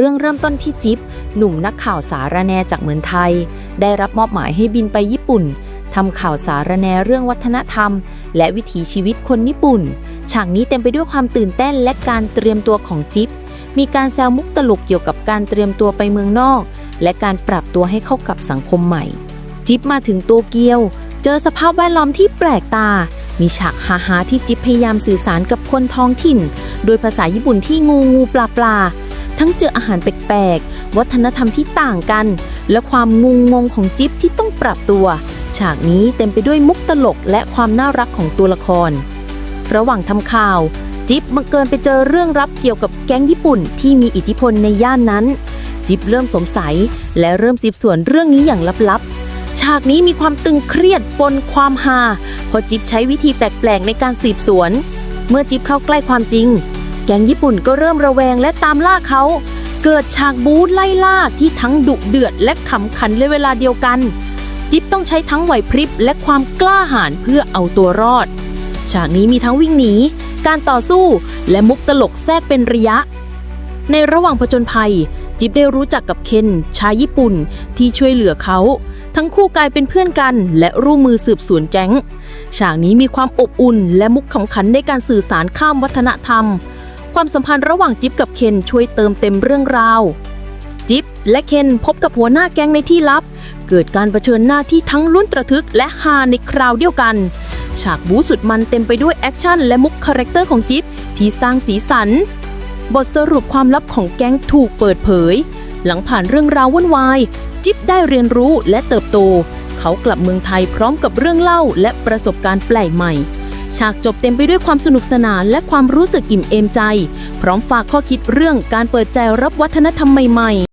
เรื่องเริ่มต้นที่จิ๊บหนุ่มนักข่าวสารแนจากเมืองไทย ได้รับมอบหมายให้บินไปญี่ปุ่นทำข่าวสารแนเรื่องวัฒนธรรม และวิถีชีวิตคนญี่ปุ่น ฉากนี้เต็มไปด้วยความตื่นเต้นและการเตรียมตัวของจิ๊บมีการแซวมุกตลกเกี่ยวกับการเตรียมตัวไปเมืองนอก และการปรับตัวให้เข้ากับสังคมใหม่ จิ๊บมาถึงโตเกียว เจอสภาพแวดล้อมที่แปลกตา มีฉากฮาๆที่จิ๊บพยายามสื่อสารกับคนท้องถิ่น โดยภาษาญี่ปุ่นที่งูงูปลาปลา ทั้งเจออาหารแปลกๆ วัฒนธรรมที่ต่างกัน และความงุงงงของจิ๊บที่ต้องปรับตัว ฉากนี้เต็มไปด้วยมุกตลกและความน่ารักของตัวละคร ระหว่างทำข่าว จิ๊บบังเกินไปเจอเรื่องรับเกี่ยวกับแก๊งญี่ปุ่นที่มีอิทธิพลในย่านนั้น จิ๊บเริ่มสงสัย และเริ่มสืบสวนเรื่องนี้อย่างลับๆ ฉากนี้มีความตึงเครียดปนความฮาเพราะจิ๊บใช้วิธีแปลกๆ ในการสืบสวน เมื่อจิ๊บเข้าใกล้ความจริง แก๊งญี่ปุ่นก็เริ่มระแวงและตามล่าเขา เกิดฉากบู๊ไล่ล่าที่ทั้งดุเดือดและขำขันในเวลาเดียวกัน จิ๊บต้องใช้ทั้งไหวพริบและความกล้าหาญเพื่อเอาตัวรอด ฉากนี้มีทั้งวิ่งหนี การต่อสู้ และมุกตลกแทรกเป็นระยะ ในระหว่างผจญภัย จิ๊บได้รู้จักกับเคนชายญี่ปุ่นที่ช่วยเหลือเขาทั้งคู่กลายเป็นเพื่อนกัน และร่วมมือสืบสวนแก๊งฉากนี้มีความอบอุ่น และมุกขำขันในการสื่อสารข้ามวัฒนธรรม ความสัมพันธ์ระหว่างจิ๊บกับเคนช่วยเติมเต็มเรื่องราว จิ๊บและเคนพบกับหัวหน้าแก๊งในที่ลับ เกิดการรเผชิญหน้าที่ทั้งลุ้นตระทึกและฮาในคราวเดียวกัน ฉากบู๊สุดมันเต็มไปด้วยแอคชั่นและมุกคาแรคเตอร์ของจิ๊บที่สร้างสีสัน บทสรุปความลับของแก๊งถูกเปิดเผย หลังผ่านเรื่องราววุ่นวาย จิ๊บได้เรียนรู้และเติบโต เขากลับเมืองไทยพร้อมกับเรื่องเล่าและประสบการณ์แปลกใหม่ ฉากจบเต็มไปด้วยความสนุกสนานและความรู้สึกอิ่มเอมใจ พร้อมฝากข้อคิดเรื่องการเปิดใจรับวัฒนธรรมใหม่ๆ